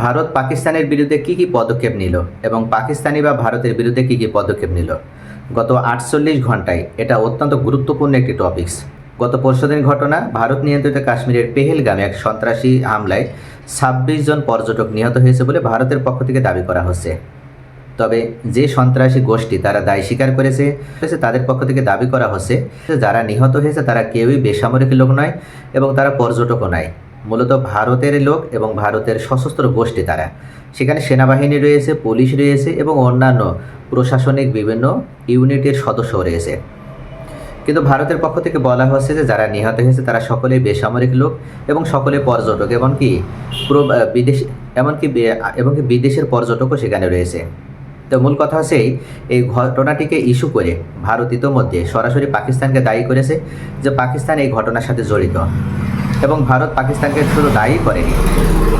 ভারত পাকিস্তানের বিরুদ্ধে কী কী পদক্ষেপ নিল এবং পাকিস্তানি বা ভারতের বিরুদ্ধে কী কী পদক্ষেপ নিল? গত আটচল্লিশ ঘন্টায় এটা অত্যন্ত গুরুত্বপূর্ণ একটি টপিকস গত পরশুদিন ঘটনা, ভারত নিয়ন্ত্রিত কাশ্মীরের পেহেলগামে এক সন্ত্রাসী হামলায় ছাব্বিশ জন পর্যটক নিহত হয়েছে বলে ভারতের পক্ষ থেকে দাবি করা হচ্ছে। তবে যে সন্ত্রাসী গোষ্ঠী তারা দায় স্বীকার করেছে তাদের পক্ষ থেকে দাবি করা হচ্ছে যারা নিহত হয়েছে তারা কেউই বেসামরিক লোক নয় এবং তারা পর্যটকও নয়। মূলত ভারতের লোক এবং ভারতের সশস্ত্র গোষ্ঠী তারা। সেখানে সেনাবাহিনী রয়েছে, পুলিশ রয়েছে এবং অন্যান্য প্রশাসনিক বিভিন্ন ইউনিটের সদস্যও রয়েছে। কিন্তু ভারতের পক্ষ থেকে বলা হচ্ছে যে, যারা নিহত হয়েছে তারা সকলেই বেসামরিক লোক এবং সকলে পর্যটক, এমনকি বিদেশ এমনকি এমনকি বিদেশের পর্যটকও সেখানে রয়েছে। তো মূল কথা হচ্ছে এই ঘটনাটিকে ইস্যু করে ভারত ইতোমধ্যে সরাসরি পাকিস্তানকে দায়ী করেছে যে, পাকিস্তান এই ঘটনার সাথে জড়িত। এবং ভারত পাকিস্তানকে শুধু দায়ী করেনি।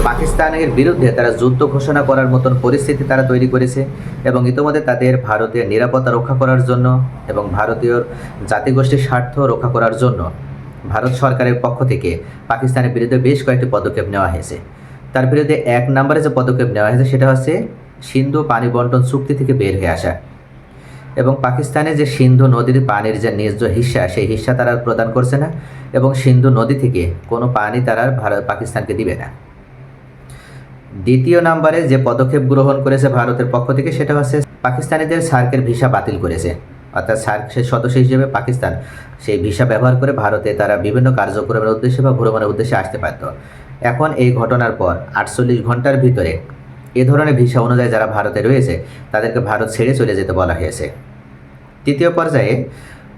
পাকিস্তানের বিরুদ্ধে তারা যুদ্ধ ঘোষণা করার মতন পরিস্থিতি তারা তৈরি করেছে এবং ইতোমধ্যে তাদের ভারতের নিরাপত্তা রক্ষা করার জন্য এবং ভারতীয় জাতিগোষ্ঠীর স্বার্থ রক্ষা করার জন্য ভারত সরকারের পক্ষ থেকে পাকিস্তানের বিরুদ্ধে বেশ কয়েকটি পদক্ষেপ নেওয়া হয়েছে। তার বিরুদ্ধে এক নম্বরে যে পদক্ষেপ নেওয়া হয়েছে সেটা হচ্ছে সিন্ধু পানি বন্টন চুক্তি থেকে বের হয়ে আসা। এবং পাকিস্তানে যে সিন্ধু নদীর পানির যে ন্যায্য হিস্সা সেই হিস্সা তারা প্রদান করছে না এবং সিন্ধু নদী থেকে কোনো পানি তারা ভারত, পাকিস্তানকে দিবে না। দ্বিতীয় নম্বরে যে পদক্ষেপ গ্রহণ করেছে ভারতের পক্ষ থেকে সেটা হচ্ছে পাকিস্তানিদের সার্কের ভিসা বাতিল করেছে। অর্থাৎ সার্কের সদস্য হিসেবে পাকিস্তান, সেই ভিসা ব্যবহার করে ভারতে তারা বিভিন্ন কার্যক্রমের উদ্দেশ্যে বা ভ্রমণের উদ্দেশ্যে আসতে পারত এখন এই ঘটনার পর আটচল্লিশ ঘণ্টার ভিতরে এ ধরনের ভিসা অনুযায়ী যারা ভারতে রয়েছে, তাদেরকে ভারত ছেড়ে চলে যেতে বলা হয়েছে। তৃতীয় পর্যায়ে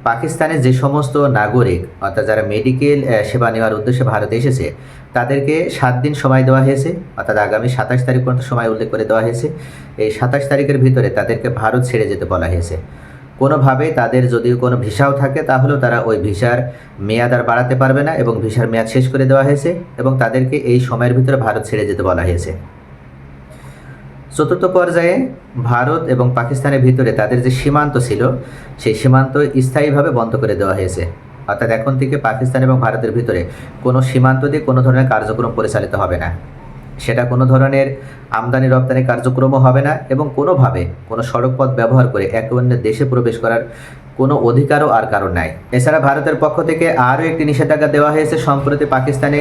পাকিস্তানে যে সমস্ত নাগরিক, অর্থাৎ যারা মেডিকেল সেবা নেওয়ার উদ্দেশ্যে ভারতে এসেছে, তাদেরকে সাত দিন সময় দেওয়া হয়েছে, অর্থাৎ আগামী সাতাশ তারিখ পর্যন্ত সময় উল্লেখ করে দেওয়া হয়েছে। এই সাতাশ তারিখের ভিতরে তাদেরকে ভারত ছেড়ে যেতে বলা হয়েছে। কোনোভাবে তাদের যদি কোনো ভিসাও থাকে, তাহলেও তারা ওই ভিসার মেয়াদ আর বাড়াতে পারবে না এবং ভিসার মেয়াদ শেষ করে দেওয়া হয়েছে এবং তাদেরকে এই সময়ের ভিতরে ভারত ছেড়ে যেতে বলা হয়েছে। চতুর্থ পর্যায়ে ভারত এবং পাকিস্তানের ভিতরে তাদের যে সীমান্ত ছিল, সেই সীমান্ত স্থায়ীভাবে বন্ধ করে দেওয়া হয়েছে। অর্থাৎ এখন থেকে পাকিস্তান এবং ভারতের ভিতরে কোনো সীমান্ত দিয়ে কোনো ধরনের কার্যক্রম পরিচালিত হবে না। সেটা কোনো ধরনের আমদানি রপ্তানি কার্যক্রমও হবে না এবং কোনোভাবে কোনো সড়ক পথ ব্যবহার করে এক অন্যের দেশে প্রবেশ করার কোনো অধিকারও আর কারণ নাই। এছাড়া ভারতের পক্ষ থেকে আরও একটি নিষেধাজ্ঞা দেওয়া হয়েছে, সম্প্রতি পাকিস্তানে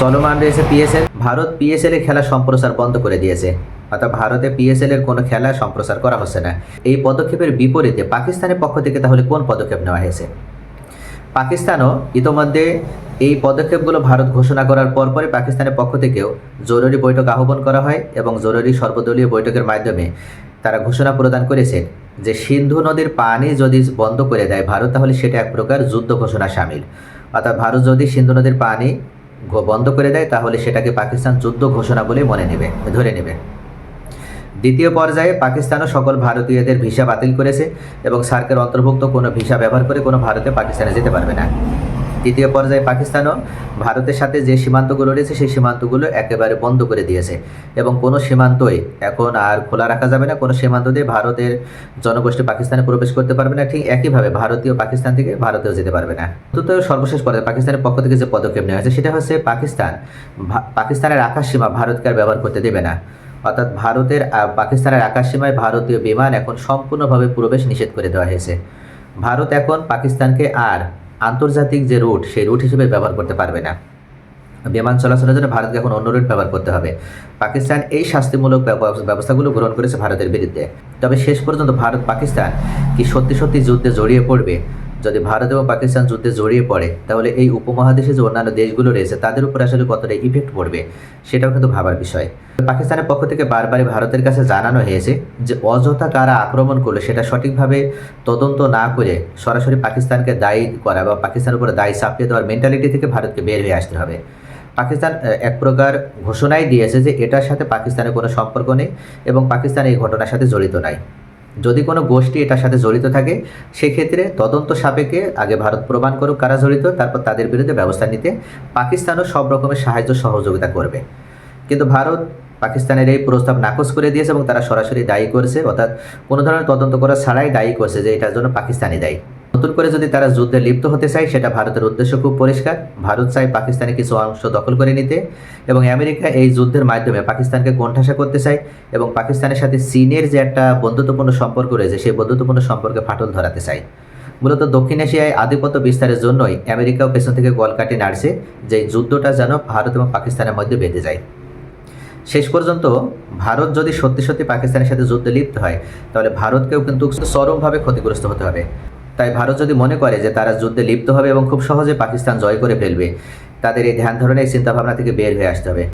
চলমান রয়েছে পিএসএল ভারত পিএসএল এর খেলা সম্প্রচার বন্ধ করে দিয়েছে। অর্থাৎ ভারতে পিএসএল এর কোনো খেলা সম্প্রচার করা হচ্ছে না। এই পদক্ষেপের বিপরীতে পাকিস্তানের পক্ষ থেকে তাহলে কোন পদক্ষেপ নেওয়া হয়েছে? পাকিস্তানও ইতোমধ্যে এই পদক্ষেপগুলো ভারত ঘোষণা করার পরপরই পাকিস্তানের পক্ষ থেকেও জরুরি বৈঠক আহ্বান করা হয় এবং জরুরি সর্বদলীয় বৈঠকের মাধ্যমে তারা ঘোষণা প্রদান করেছেন যে সিন্ধু নদীর পানি যদি বন্ধ করে দেয় ভারত, তাহলে সেটা এক প্রকার যুদ্ধ ঘোষণা সামিল। অর্থাৎ ভারত যদি সিন্ধু নদীর পানি বন্ধ করে দেয়, তাহলে সেটাকে পাকিস্তান যুদ্ধ ঘোষণা বলে মনে নেবে, ধরে নেবে। দ্বিতীয় পর্যায়ে পাকিস্তানও সকল ভারতীয়দের ভিসা বাতিল করেছে এবং সার্কের অন্তর্ভুক্ত কোনো ভিসা ব্যবহার করে কোনো ভারতে পাকিস্তানে যেতে পারবে না। তৃতীয় পর্যায়ে পাকিস্তানও ভারতের সাথে যে সীমান্তগুলো রয়েছে, সেই সীমান্তগুলো একেবারে বন্ধ করে দিয়েছে। এবং কোনো সীমান্তই এখন আর খোলা রাখা যাবে না। কোনো সীমান্ত দিয়ে ভারতের জনগোষ্ঠী পাকিস্তানে প্রবেশ করতে পারবে না। ঠিক একইভাবে ভারতীয় পাকিস্তান থেকে ভারতেও যেতে পারবে না। চতুর্থ সর্বশেষ পর্যায়ে পাকিস্তানের পক্ষ থেকে যে পদক্ষেপ নেওয়া হয়েছে, সেটা হচ্ছে পাকিস্তান। পাকিস্তানের আকাশ সীমা ভারতকে আর ব্যবহার করতে দেবে না। অর্থাৎ ভারতের পাকিস্তানের আকাশসীমায় ভারতীয় বিমান এখন সম্পূর্ণভাবে প্রবেশ নিষেধ করে দেওয়া হয়েছে। ভারত এখন পাকিস্তানকে আর আন্তর্জাতিক যে রুট, সেই রুট হিসেবে ব্যবহার করতে পারবে না। বিমান চলাচলের জন্য ভারতকে এখন অন্য রুট ব্যবহার করতে হবে। পাকিস্তান এই শাস্তিমূলক ব্যবস্থাগুলো গ্রহণ করেছে ভারতের বিরুদ্ধে। তবে শেষ পর্যন্ত ভারত পাকিস্তান কি সত্যি সত্যি যুদ্ধে জড়িয়ে পড়বে? যদি ভারত এবং পাকিস্তান যুদ্ধে জড়িয়ে পড়ে, তাহলে এই উপমহাদেশে যে অন্যান্য দেশগুলো রয়েছে, তাদের উপর আসলে কতটা ইফেক্ট পড়বে, সেটাও কিন্তু ভাবার বিষয়। পাকিস্তানের পক্ষ থেকে বারবারই ভারতের কাছে জানানো হয়েছে যে, অযথা কারা আক্রমণ করল সেটা সঠিকভাবে তদন্ত না করে সরাসরি পাকিস্তানকে দায়ী করা বা পাকিস্তানের উপরে দায়ী চাপিয়ে দেওয়ার মেন্টালিটি থেকে ভারতকে বের হয়ে আসতে হবে। পাকিস্তান এক প্রকার ঘোষণাই দিয়েছে যে, এটার সাথে পাকিস্তানের কোনো সম্পর্ক নেই এবং পাকিস্তান এই ঘটনার সাথে জড়িত নাই যদি কোনো গোষ্ঠী এটার সাথে জড়িত থাকে, সেক্ষেত্রে তদন্ত সাপেক্ষে আগে ভারত প্রমাণ করুক কারা জড়িত, তারপর তাদের বিরুদ্ধে ব্যবস্থা নিতে পাকিস্তানও সব রকমের সাহায্য সহযোগিতা করবে। কিন্তু ভারত পাকিস্তানের এই প্রস্তাব নাকচ করে দিয়েছে এবং তারা সরাসরি দায়ী করেছে, অর্থাৎ কোনো ধরনের তদন্ত করা ছাড়াই দায়ী করছে যে এটার জন্য পাকিস্তানি দায়ী। নতুন করে যদি তারা যুদ্ধে লিপ্ত হতে চায়, সেটা ভারতের উদ্দেশ্য খুব পরিষ্কার। ভারত চায় পাকিস্তানে কিছু অংশ দখল করে নিতে এবং আমেরিকা এই যুদ্ধের মাধ্যমে পাকিস্তানকে কোণঠাসা করতে চায় এবং পাকিস্তানের সাথে চীনের যে একটা বন্ধুত্বপূর্ণ সম্পর্ক রয়েছে, সেই বন্ধুত্বপূর্ণ সম্পর্কে ফাটল ধরাতে চায়। মূলত দক্ষিণ এশিয়ায় আধিপত্য বিস্তারের জন্যই আমেরিকাও পেছন থেকে গলকাটি নাড়ছে যে যুদ্ধটা যেন ভারত এবং পাকিস্তানের মধ্যে বেঁধে যায়। শেষ পর্যন্ত ভারত যদি সত্যি সত্যি পাকিস্তানের সাথে যুদ্ধে লিপ্ত হয়, তাহলে ভারতকেও কিন্তু চরমভাবে ক্ষতিগ্রস্ত হতে হবে। তাই ভারত যদি মনে করে যে তারা যুদ্ধে লিপ্ত হবে এবং খুব সহজে পাকিস্তান জয় করে ফেলবে, তাদের এই ধ্যান ধরনের চিন্তাভাবনা থেকে বের হয়ে আসতে হবে।